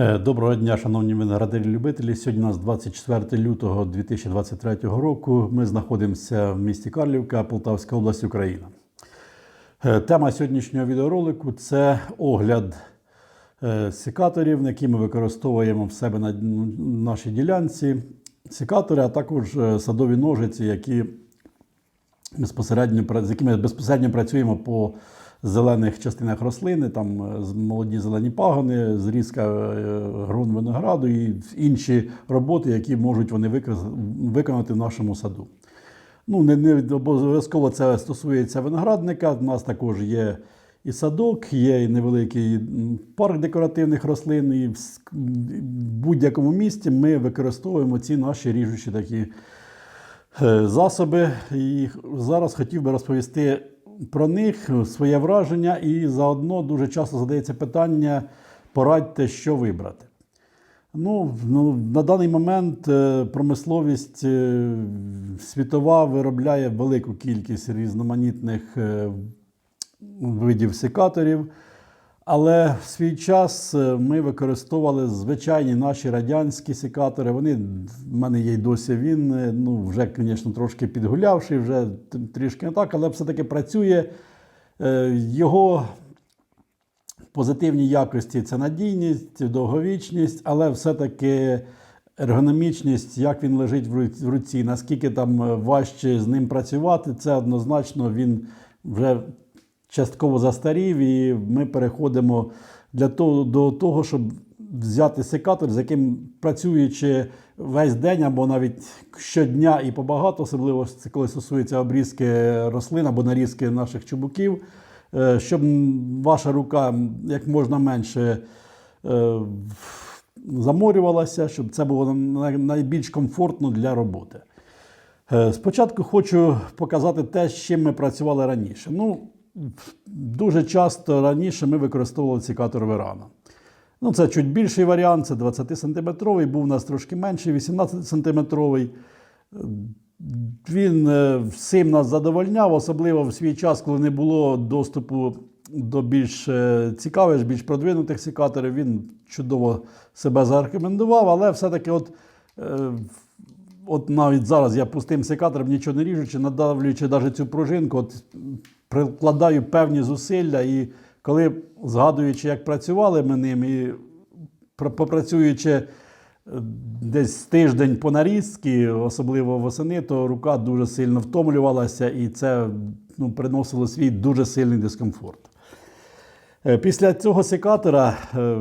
Е, Доброго дня, шановні виноградарі-любителі. Сьогодні у нас 24 лютого 2023 року. Ми знаходимося в місті Карлівка, Полтавська область, Україна. Е, Тема сьогоднішнього відеоролику це огляд е, секаторів, які ми використовуємо в себе на нашій ділянці. Секатори, а також садові ножиці, які безпосередньо з якими безпосередньо працюємо по зелених частинах рослини, там е, молоді зелені пагони, зрізка е, грон винограду і інші роботи, які можуть вони виконати в нашому саду. Ну, не, не обов'язково це стосується виноградника. У нас також є і садок, є і невеликий парк декоративних рослин. І в будь-якому місці ми використовуємо ці наші ріжучі такі е, засоби. І зараз хотів би розповісти про них своє враження, і заодно дуже часто задається питання: порадьте, що вибрати. Ну, ну, на даний момент е, промисловість е, світова виробляє велику кількість різноманітних е, видів секаторів. Але в свій час е, ми використовували звичайні наші радянські секатори. Вони в мене є й досі він. е, Ну, вже, звісно, трошки підгулявший, вже трішки не так, але все-таки працює. Е, Його позитивні якості це надійність, довговічність, але все-таки ергономічність, як він лежить в руці, наскільки там важче з ним працювати, це однозначно він вже частково застарів, і ми переходимо для того, до того, щоб взяти секатор, з яким працюючи весь день або навіть щодня і побагато, особливо це коли стосується обрізки рослин або нарізки наших чубуків, е, щоб ваша рука як можна менше е, заморювалася, щоб це було найбільш комфортно для роботи. Е, Спочатку хочу показати те, з чим ми працювали раніше. Ну, дуже часто раніше ми використовували цікатор Верана. Ну, це чуть більший варіант, це 20-сантиметровий, був у нас трошки менший, 18-сантиметровий. Він е, всім нас задовольняв, особливо в свій час, коли не було доступу до більш е, цікавих, більш продвинутих секаторів. Він чудово себе зарекомендував, але все-таки, от, е, от навіть зараз я пустим секатором, нічого не ріжучи, надавлюючи навіть цю пружинку, от прикладаю певні зусилля. І коли згадуючи, як працювали ми ним, і попрацюючи е, десь тиждень по нарізці, особливо восени, то рука дуже сильно втомлювалася, і це ну, приносило свій дуже сильний дискомфорт. Е, Після цього секатора е,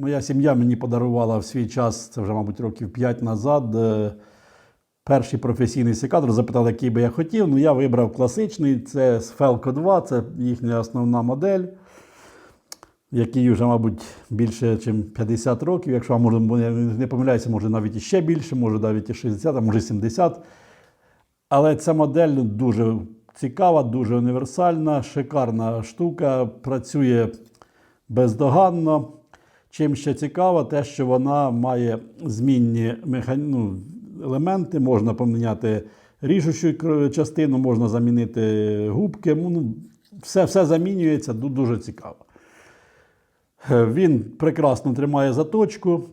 моя сім'я мені подарувала в свій час, це вже, мабуть, років 5 назад. е, Перший професійний секатор запитав, який би я хотів. Ну, я вибрав класичний, це Felco 2, це їхня основна модель, який вже, мабуть, більше, ніж 50 років. Якщо може, не помиляюся, може навіть іще більше, може навіть і 60, а може 70. Але ця модель дуже цікава, дуже універсальна, шикарна штука, працює бездоганно. Чим ще цікаво, те, що вона має змінні меха... ну, елементи, можна поміняти ріжучу частину, можна замінити губки. Ну, все, все замінюється, дуже цікаво. Е, Він прекрасно тримає заточку.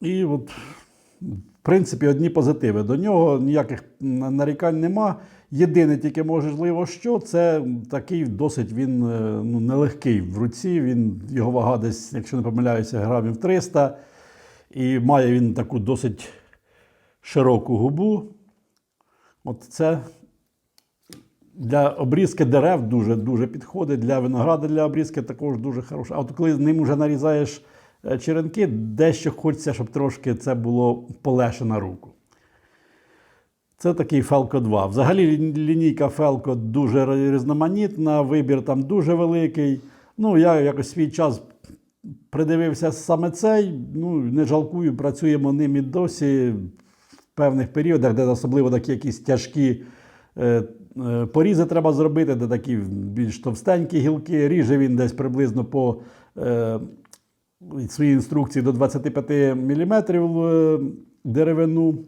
І от, в принципі, одні позитиви. До нього ніяких нарікань нема. Єдине тільки можливо, що це такий досить він е, ну, нелегкий в руці. Він, його вага десь, якщо не помиляюся, грамів 300. І має він таку досить широку губу. От це для обрізки дерев дуже дуже підходить. Для винограду для обрізки також дуже хороше. А от коли ним вже нарізаєш е, черенки, дещо хочеться, щоб трошки це було полегше на руку. Це такий Felco 2. Взагалі лінійка Felco дуже різноманітна, вибір там дуже великий. Ну, я якось свій час придивився саме цей. Ну, не жалкую, працюємо ним і досі в певних періодах, де особливо такі якісь тяжкі е, е, порізи треба зробити, де такі більш товстенькі гілки. Ріже він десь приблизно по е, своїй інструкції до 25 мм е, деревину.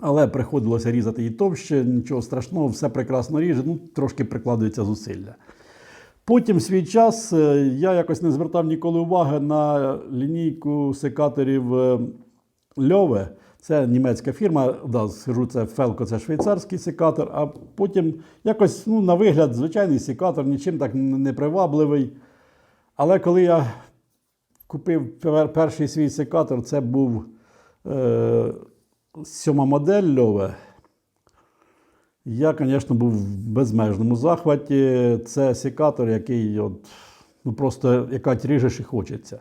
Але приходилося різати її товще, нічого страшного, все прекрасно ріже, ну, трошки прикладується зусилля. Потім свій час е, я якось не звертав ніколи уваги на лінійку секаторів е, Льове. Це німецька фірма, да, скажу, це Фелко, це швейцарський секатор, а потім якось ну, на вигляд звичайний секатор, нічим так не привабливий. Але коли я купив перший свій секатор, це був е, сьома модель Льове. Я, звісно, був в безмежному захваті. Це секатор, який от, ну, просто якать ріжеш і хочеться.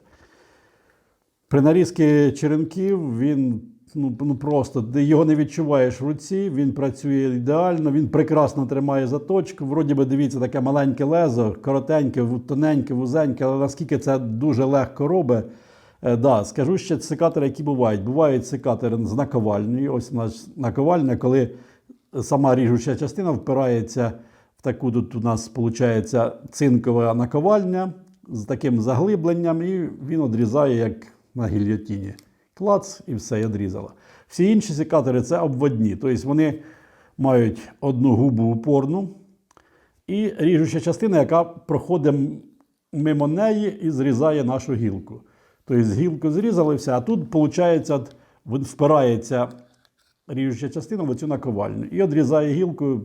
При нарізці черенків він ну, ну просто ти його не відчуваєш в руці, він працює ідеально, він прекрасно тримає заточку. Вроді би, дивіться, таке маленьке лезо, коротеньке, тоненьке, вузеньке, але наскільки це дуже легко робить. Е, да, скажу ще секатори, які бувають. Бувають секатори з наковальнею. Ось у нас наковальня, коли сама ріжуча частина впирається в таку, тут у нас виходить цинкова наковальня з таким заглибленням, і він одрізає, як на гільйотіні. Клац і все, і одрізала. Всі інші секатори це обводні, тобто вони мають одну губу упорну і ріжуча частина, яка проходить мимо неї і зрізає нашу гілку. Тобто гілку зрізали все, а тут, виходить, впирається ріжуча частина в оцю наковальню і відрізає гілку,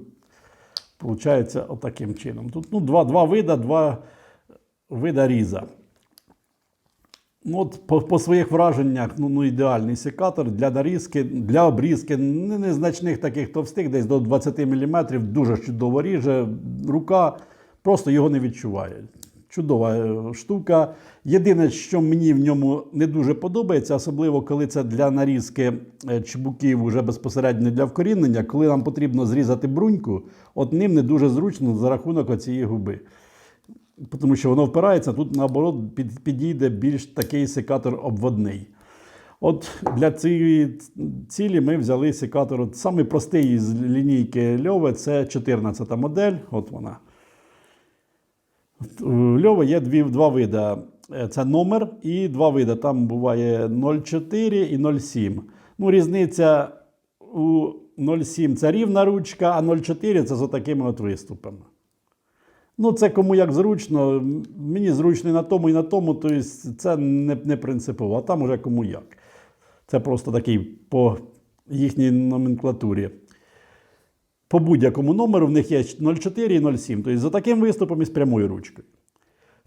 виходить, отаким чином. Тут ну, два, два вида, два вида різа. Ну, от по, по своїх враженнях, ну, ну ідеальний секатор для нарізки, для обрізки, незначних таких товстих, десь до 20 мм, дуже чудово ріже. Рука просто його не відчуває. Чудова е, штука. Єдине, що мені в ньому не дуже подобається, особливо коли це для нарізки е, чебуків уже безпосередньо для вкорінення, коли нам потрібно зрізати бруньку, от ним не дуже зручно за рахунок оцієї губи. Тому що воно впирається, тут наоборот підійде більш такий секатор обводний. От для цієї цілі ми взяли секатор. От самий простий з лінійки Льове це 14 модель. От вона. У Льова є дві, два види. Е, Це номер і два види. Там буває 0,4 і 0,7. Ну, різниця у 0,7 це рівна ручка, а 0,4 це з отакими от виступами. Ну, це кому як зручно. Мені зручно і на тому, і на тому, тобто це не, не принципово, а там уже кому як. Це просто такий по їхній номенклатурі. По будь-якому номеру в них є 0,4 і 0,7. Тобто за таким виступом і з прямою ручкою.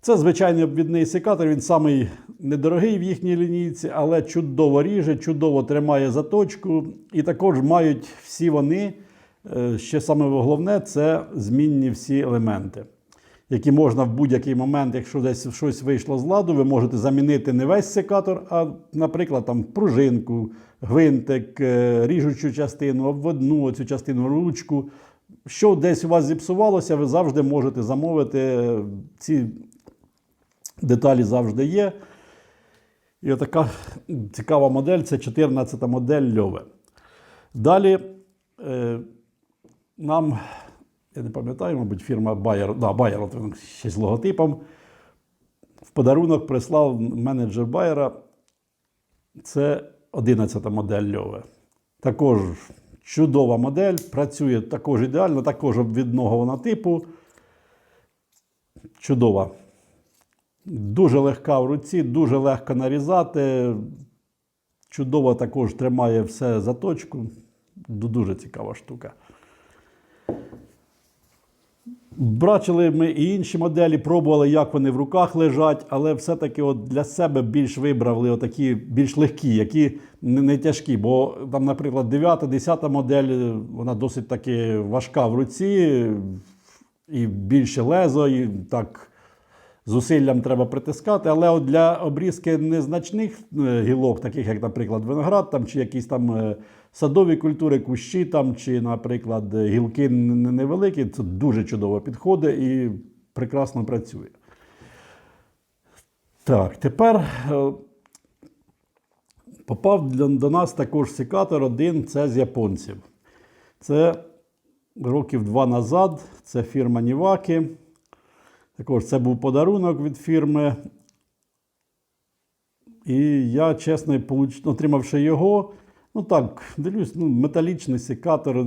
Це звичайний обвідний секатор, він самий недорогий в їхній лінійці, але чудово ріже, чудово тримає заточку. І також мають всі вони, е, ще саме головне, це змінні всі елементи, які можна в будь-який момент, якщо десь щось вийшло з ладу, ви можете замінити не весь секатор, а, наприклад, там пружинку, гвинтик, е, ріжучу частину, обводну цю частину, ручку. Що десь у вас зіпсувалося, ви завжди можете замовити. Ці деталі завжди є. І отака цікава модель це 14 модель Льове. Далі е, нам, я не пам'ятаю, мабуть, фірма Bayer, да, Bayer, ще з логотипом. В подарунок прислав менеджер Байера. Це 11 модель Льове. Також чудова модель, працює також ідеально, також обвідного вона типу. Чудова. Дуже легка в руці, дуже легко нарізати. Чудово також тримає все заточку. Ду- Дуже цікава штука. Бачили ми і інші моделі, пробували, як вони в руках лежать, але все-таки от для себе більш вибрали отакі більш легкі, які не, не тяжкі. Бо там, наприклад, 9, 10 модель, вона досить таки важка в руці, і більше лезо, і так зусиллям треба притискати. Але от для обрізки незначних е, гілок, таких як, наприклад, виноград там, чи якісь там е, садові культури, кущі, там, чи, наприклад, гілки невеликі, це дуже чудово підходить і прекрасно працює. Так, тепер е, попав до нас також секатор один, це з японців. Це років два назад, це фірма Ніваки. Також це був подарунок від фірми. І я, чесно, отримавши його, ну так, дивлюсь, ну, металічний секатор.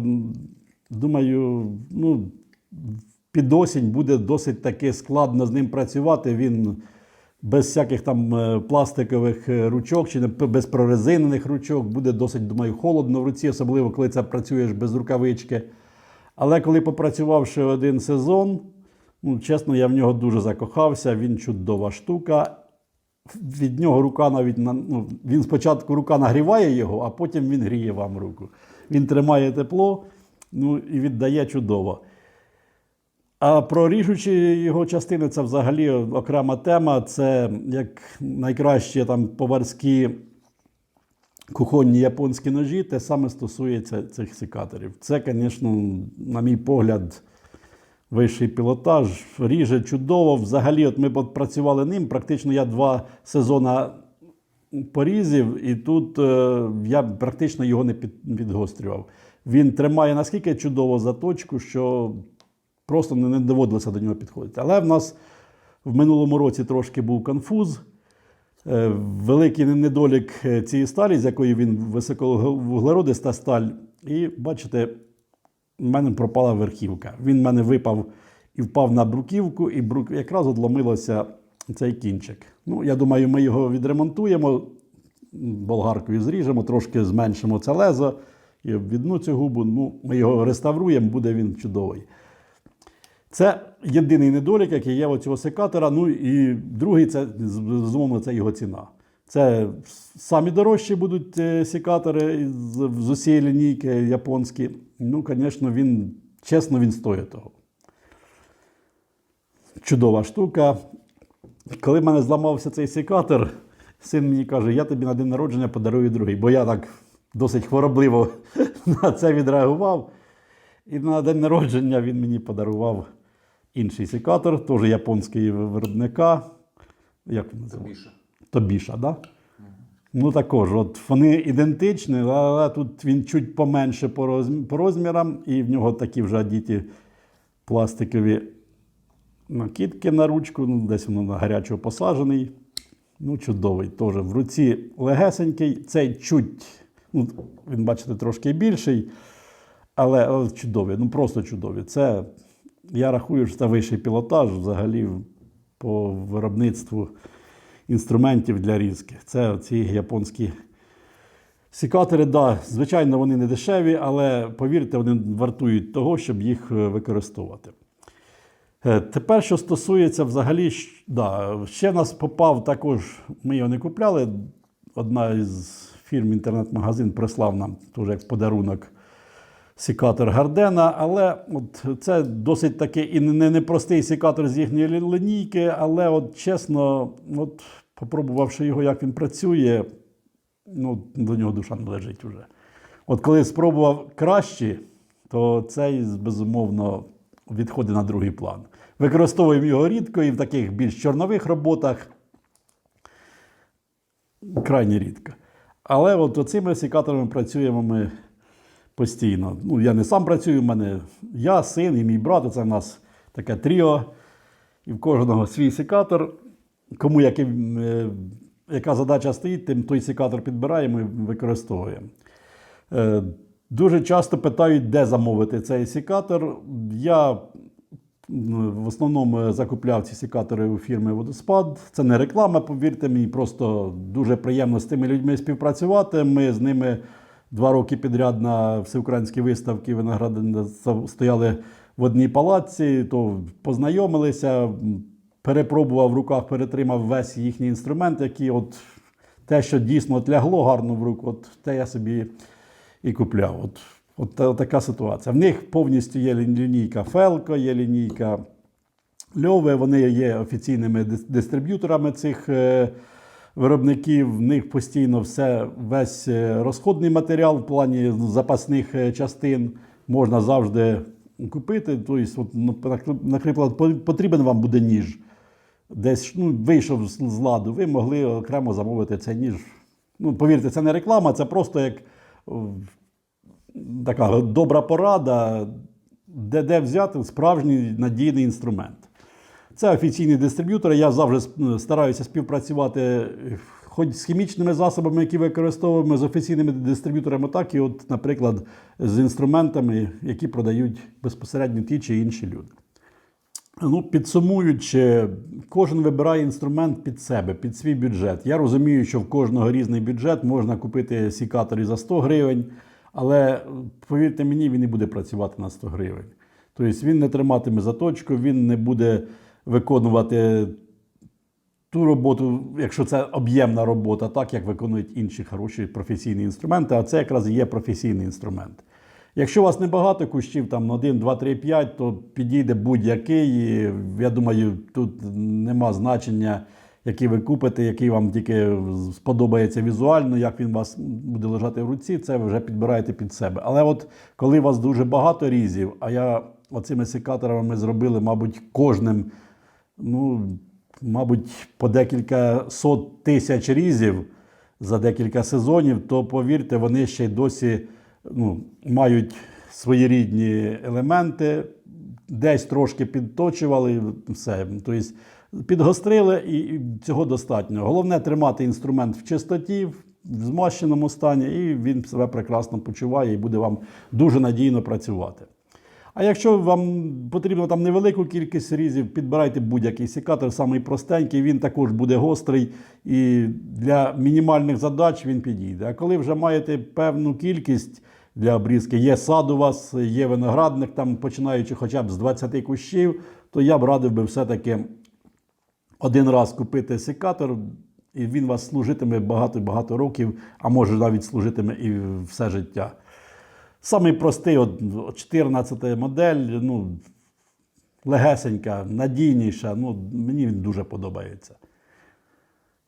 Думаю, ну, під осінь буде досить таки складно з ним працювати. Він без всяких там е, пластикових е, ручок чи без прорезинених ручок буде досить, думаю, холодно в руці, особливо коли це працюєш без рукавички. Але коли попрацювавши один сезон, ну, чесно, я в нього дуже закохався. Він чудова штука. Від нього рука навіть на- ну, він спочатку рука нагріває його, а потім він гріє вам руку. Він тримає тепло, ну і віддає чудово. А про ріжучі його частини це взагалі окрема тема. Це як найкращі там поварські кухонні японські ножі, те саме стосується цих секаторів. Це, звісно, на мій погляд, вищий пілотаж. Ріже чудово. Взагалі, от ми працювали ним. Практично я два сезони порізів, і тут е, я практично його не під, підгострював. Він тримає наскільки чудово заточку, що просто не, не доводилося до нього підходити. Але в нас в минулому році трошки був конфуз. Е, Великий недолік е, цієї сталі, з якої він високовуглеродиста сталь. І бачите, в мене пропала верхівка. Він в мене випав і впав на бруківку, і брук... якраз одломилося цей кінчик. Ну, я думаю, ми його відремонтуємо, болгаркою зріжемо, трошки зменшимо це лезо і обвідну цю губу. Ну, ми його реставруємо, буде він чудовий. Це єдиний недолік, який є у цього секатора. Ну і другий це безумовно це його ціна. Це самі дорожчі будуть е, секатори з, усієї лінійки японські. Ну, звісно, він чесно, він стоїть того. Чудова штука. Коли в мене зламався цей секатор, син мені каже, я тобі на день народження подарую другий, бо я так досить хворобливо на це відреагував. І на день народження він мені подарував інший секатор, теж японський виробника. Як він називається? Тобіша. Да? Ну також, от вони ідентичні, але тут він чуть поменше по, розм- по розмірам, і в нього такі вже діті пластикові накидки на ручку, ну, десь воно на гарячого посаджений. Ну, чудовий теж. В руці легесенький, цей чуть, ну, він, бачите, трошки більший, але, але чудовий, ну просто чудові. Це, я рахую, що це вищий пілотаж взагалі по виробництву інструментів для різки. Це ці японські сікатори, да, звичайно, вони не дешеві, але повірте, вони вартують того, щоб їх е, використовувати. Е, Тепер, що стосується взагалі, да, ще нас попав також, ми його не купляли. Одна із фірм інтернет-магазин прислав нам теж як подарунок сікатор Гардена, але от це досить таки і не непростий сікатор з їхньої лінійки, але от чесно, от попробувавши його, як він працює, ну, до нього душа не лежить вже. От коли спробував кращі, то цей безумовно відходить на другий план. Використовуємо його рідко і в таких більш чорнових роботах крайне рідко. Але от оцими секаторами працюємо ми постійно. Ну, я не сам працюю, в мене я, син і мій брат. Це в нас таке тріо. І в кожного свій секатор. Кому який, е, яка задача стоїть, тим той секатор підбираємо і використовуємо. Е, Дуже часто питають, де замовити цей секатор. Я в основному е, закупляв ці секатори у фірми Водоспад. Це не реклама, повірте мені, просто дуже приємно з тими людьми співпрацювати. Ми з ними два роки підряд на всеукраїнській виставці виногради стояли в одній палаці, то познайомилися, перепробував в руках, перетримав весь їхній інструмент, який от те, що дійсно от лягло гарно в руку, от те я собі і купляв. От, от, та- така ситуація. В них повністю є лінійка Фелко, є лінійка Льове, вони є офіційними дистриб'юторами цих е, виробників. В них постійно все, весь е, розходний матеріал в плані запасних е, частин можна завжди купити. Тобто, ну, наприклад, потрібен вам буде ніж. Десь ну, вийшов з ладу, ви могли окремо замовити цей ніж. Ну, повірте, це не реклама, це просто як така добра порада, де, де взяти справжній надійний інструмент. Це офіційні дистриб'ютори. Я завжди стараюся співпрацювати е, хоч з хімічними засобами, які використовуємо, з офіційними дистриб'юторами, так і, от, наприклад, з інструментами, які продають безпосередньо ті чи інші люди. Ну, підсумуючи, кожен вибирає інструмент під себе, під свій бюджет. Я розумію, що в кожного різний бюджет можна купити сікатор і за 100 гривень, але повірте мені, він не буде працювати на 100 гривень. Тобто він не триматиме заточку, він не буде виконувати ту роботу, якщо це об'ємна робота, так як виконують інші хороші професійні інструменти, а це якраз і є професійний інструмент. Якщо у вас небагато кущів, там 1, 2, 3, 5, то підійде будь-який. І, Я думаю, тут нема значення, який ви купите, який вам тільки сподобається візуально, як він у вас буде лежати в руці, це ви вже підбираєте під себе. Але от коли у вас дуже багато різів, а я оцими секаторами зробили, мабуть, кожним, ну, мабуть, по декілька сот тисяч різів за декілька сезонів, то повірте, вони ще й досі ну, мають своєрідні елементи, десь трошки підточували, все. Тобто підгострили і цього достатньо. Головне тримати інструмент в чистоті, в змащеному стані, і він себе прекрасно почуває і буде вам дуже надійно працювати. А якщо вам потрібно там невелику кількість різів, підбирайте будь-який секатор, самий простенький, він також буде гострий і для мінімальних задач він підійде. А коли вже маєте певну кількість для обрізки, є сад у вас, є виноградник, там починаючи хоча б з 20 кущів, то я б радив би все-таки один раз купити секатор, і він вас служитиме багато-багато років, а може навіть служитиме і все життя. Самий простий, от 14 модель, ну, легесенька, надійніша, ну, мені він дуже подобається.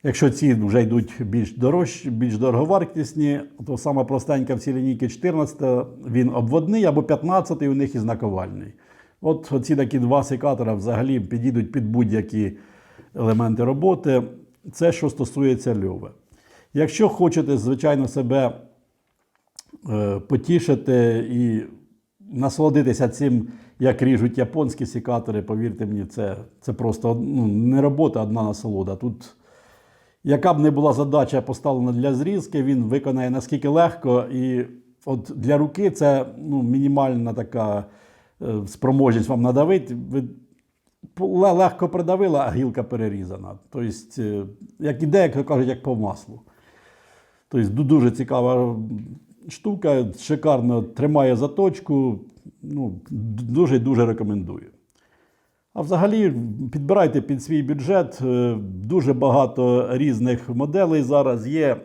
Якщо ці вже йдуть більш дорожчі, більш дороговартісні, то сама простенька в цій лінійці 14, він обводний або 15 у них і знаковальний. От ці такі два секатора взагалі підійдуть під будь-які елементи роботи. Це що стосується льови. Якщо хочете, звичайно, себе потішити і насолодитися цим, як ріжуть японські секатори, повірте мені, це, це просто ну, не робота, одна насолода. Тут, яка б не була задача поставлена для зрізки, він виконає наскільки легко. І от для руки це ну, мінімальна така е, спроможність вам надавити. Ви легко придавила, а гілка перерізана. Тобто, е, як іде, як кажуть, як по маслу. Тобто дуже цікава штука, шикарно тримає заточку. Ну, дуже і дуже рекомендую. А взагалі підбирайте під свій бюджет. Е, Дуже багато різних моделей зараз є.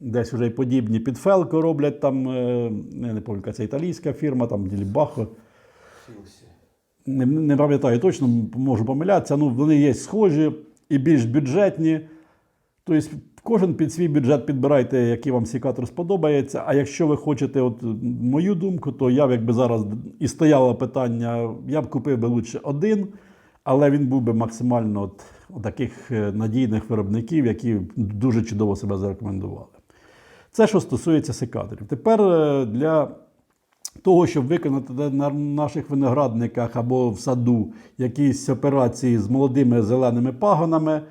Десь вже й подібні під Фелко роблять там, е, не пам'ятаю, це італійська фірма, там Дільбахо. Не, не пам'ятаю точно, можу помилятися. Ну, вони є схожі і більш бюджетні. Тобто, кожен під свій бюджет підбирайте, який вам секатор сподобається. А якщо ви хочете, от мою думку, то я якби зараз і стояло питання, я б купив би лучше один, але він був би максимально от, от таких е, надійних виробників, які дуже чудово себе зарекомендували. Це що стосується секаторів. Тепер е, для того, щоб виконати на наших виноградниках або в саду якісь операції з молодими зеленими пагонами,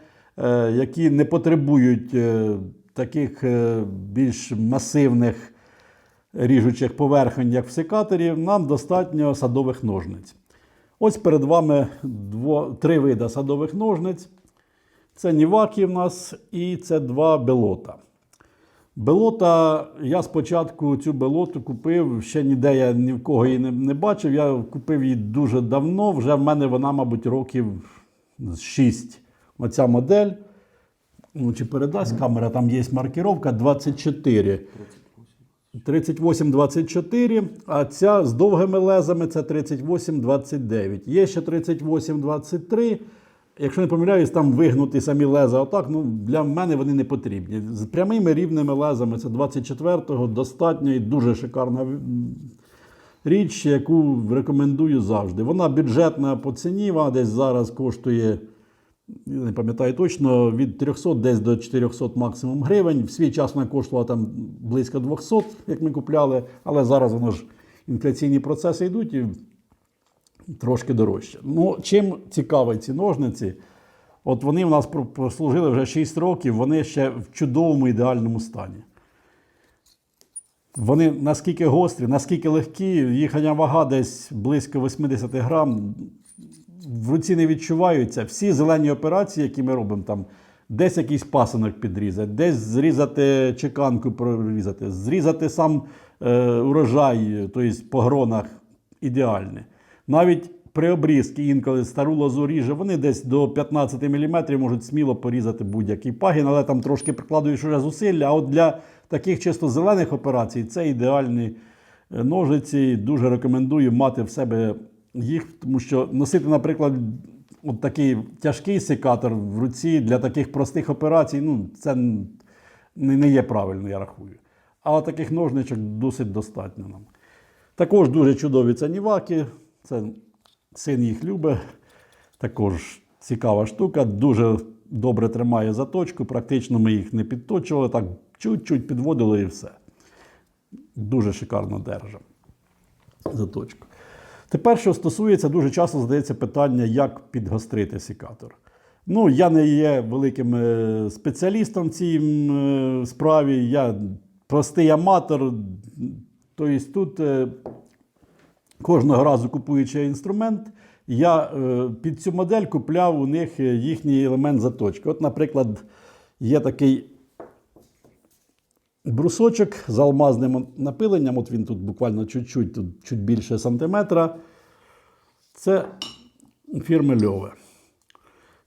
які не потребують е, таких е, більш масивних ріжучих поверхонь, як в секаторі, нам достатньо садових ножниць. Ось перед вами дво, три види садових ножниць. Це ніваки в нас і це два белота. Белота, я спочатку цю белоту купив, ще ніде я ні в кого її не, не бачив. Я купив її дуже давно. Вже в мене вона, мабуть, років 6. Оця модель. Ну, чи передасть камера, там є маркіровка 24. 38-24, а ця з довгими лезами це 38-29. Є ще 38-23. Якщо не помиляюсь, там вигнуті самі леза отак, ну для мене вони не потрібні. З прямими рівними лезами це 24-го достатньо і дуже шикарна річ, яку рекомендую завжди. Вона бюджетна по ціні, вона десь зараз коштує, не пам'ятаю точно, від 300 десь до 400 максимум гривень. В свій час вона коштувала там близько 200, як ми купляли, але зараз воно ж інфляційні процеси йдуть і трошки дорожче. Ну, чим цікаві ці ножниці? От вони в нас прослужили вже 6 років, вони ще в чудовому ідеальному стані. Вони наскільки гострі, наскільки легкі, їхня вага десь близько 80 грам. В руці не відчуваються. Всі зелені операції, які ми робимо, там десь якийсь пасинок підрізати, десь зрізати чеканку, прорізати, зрізати сам е, урожай, тобто по гронах ідеальне. Навіть при обрізці інколи стару лозу ріже, вони десь до 15 мм можуть сміло порізати будь-який пагін, але там трошки прикладуєш уже зусилля. А от для таких чисто зелених операцій це ідеальні е, ножиці. Дуже рекомендую мати в себе їх, тому що носити, наприклад, от такий тяжкий секатор в руці для таких простих операцій, ну, це не, є правильно, я рахую. А от таких ножничок досить достатньо нам. Також дуже чудові це ніваки. Це син їх любить. Також цікава штука, дуже добре тримає заточку. Практично ми їх не підточували, так чуть-чуть підводили і все. Дуже шикарно держимо заточку. Тепер, що стосується, дуже часто задається питання, як підгострити секатор. Ну, я не є великим е, спеціалістом в цій е, справі, я простий аматор. Тобто тут е, кожного разу купуючи інструмент, я під цю модель купляв у них їхній елемент заточки. От, наприклад, є такий брусочок з алмазним напиленням. От він тут буквально чуть-чуть, тут чуть більше сантиметра. Це фірми Льове.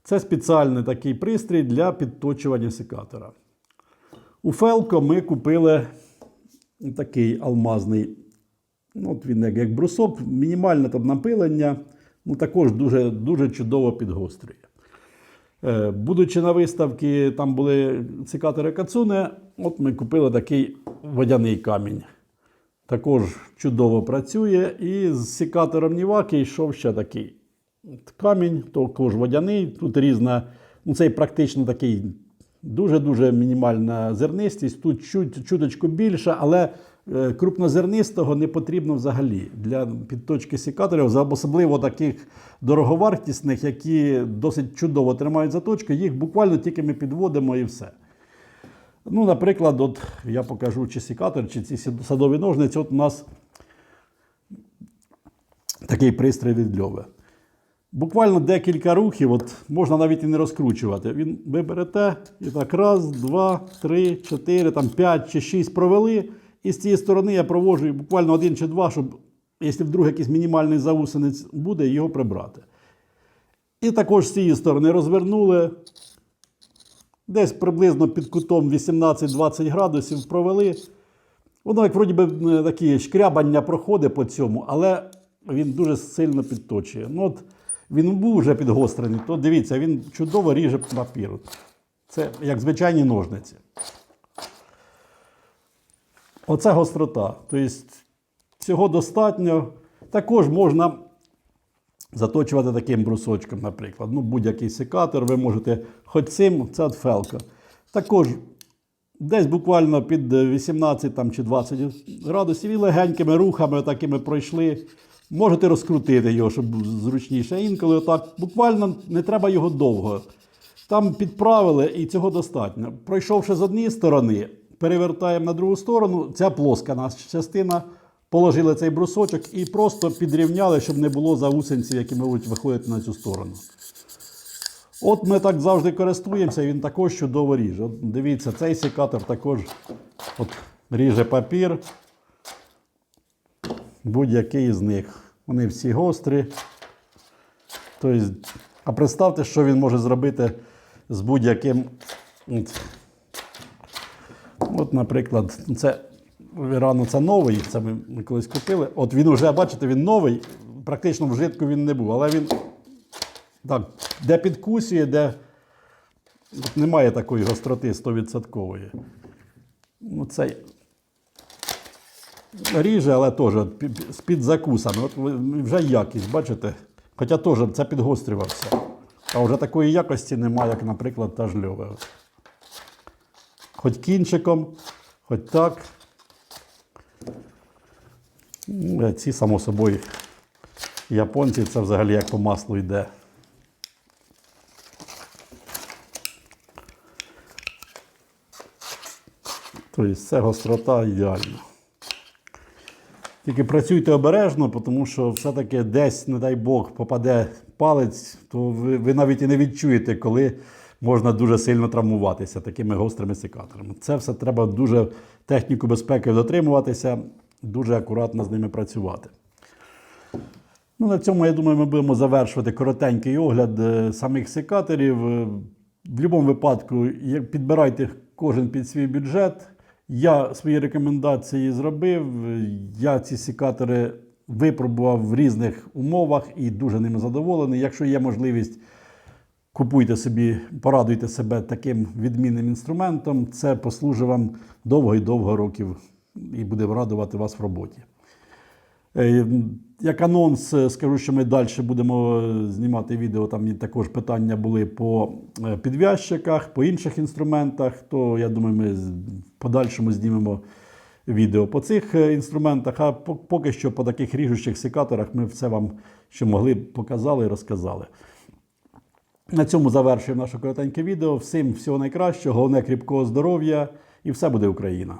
Це спеціальний такий пристрій для підточування секатора. У Фелко ми купили такий алмазний. Ну, От він як, брусок, мінімальне там напилення, ну також дуже, дуже чудово підгострює. Е, будучи на виставці, там були цикатори Кацуне, от ми купили такий водяний камінь. Також чудово працює. І з секатором Ніваки йшов ще такий камінь, також водяний. Тут різна, ну цей практично такий дуже-дуже мінімальна зернистість. Тут чуть, чуточку більше, але крупнозернистого не потрібно взагалі для підточки секаторів, особливо таких дороговартісних, які досить чудово тримають заточку, їх буквально тільки ми підводимо і все. Ну, наприклад, от я покажу чи секатор, чи ці садові ножниці. От у нас такий пристрій від Льове. Буквально декілька рухів, от можна навіть і не розкручувати. Він ви берете і так раз, два, три, чотири, там п'ять чи шість провели. І з цієї сторони я проводжу буквально один чи два, щоб, якщо вдруг якийсь мінімальний заусенець буде, його прибрати. І також з цієї сторони розвернули. Десь приблизно під кутом 18-20 градусів провели. Воно, як вроді би, такі шкрябання проходить по цьому, але він дуже сильно підточує. Ну, от він був вже підгострений, то дивіться, він чудово ріже папір. Це як звичайні ножниці. Оце гострота. Тобто цього достатньо. Також можна заточувати таким брусочком, наприклад. Ну, будь-який секатор, ви можете хоч цим, це от фелка. Також десь буквально під 18 там, чи 20 градусів і легенькими рухами такими пройшли. Можете розкрутити його, щоб зручніше. Інколи отак буквально не треба його довго. Там підправили і цього достатньо. Пройшовши з однієї сторони, перевертаємо на другу сторону. Ця плоска наша частина. Положили цей брусочок і просто підрівняли, щоб не було заусенців, які можуть виходити на цю сторону. От ми так завжди користуємося, він також чудово ріже. От дивіться, цей секатор також от, ріже папір. Будь-який з них. Вони всі гострі. Тобто, а представте, що він може зробити з будь-яким. От, наприклад, це рано це новий, це ми, колись купили. От він вже, бачите, він новий, практично в житку він не був, але він так, де підкусює, де от немає такої гостроти 100%. Ну, цей ріже, але теж от пі- пі- з-під закусами. От вже якість, бачите? Хоча теж це підгострювався. А вже такої якості немає, як, наприклад, та ж льове. Хоч кінчиком, хоч так. Ці, само собою, японці це взагалі як по маслу йде. Тобто це гострота ідеальна. Тільки працюйте обережно, тому що все-таки десь, не дай Бог, попаде палець, то ви, ви навіть і не відчуєте, коли можна дуже сильно травмуватися такими гострими секаторами. Це все треба дуже техніку безпеки дотримуватися, дуже акуратно з ними працювати. Ну, на цьому, я думаю, ми будемо завершувати коротенький огляд е, самих секаторів. Е, В будь-якому випадку підбирайте кожен під свій бюджет. Я свої рекомендації зробив. Я ці секатори випробував в різних умовах і дуже ними задоволений. Якщо є можливість, купуйте собі, порадуйте себе таким відмінним інструментом. Це послужить вам довго і довго років і буде радувати вас в роботі. Е, Як анонс, е, скажу, що ми далі будемо е, знімати відео. Там також питання були по підв'язчиках, по інших інструментах. То я думаю, ми подальшому знімемо відео по цих інструментах. А поки що по таких ріжучих секаторах ми все вам, що могли, показали і розказали. На цьому завершуємо наше коротеньке відео. Всім всього найкращого, головне кріпкого здоров'я і все буде Україна!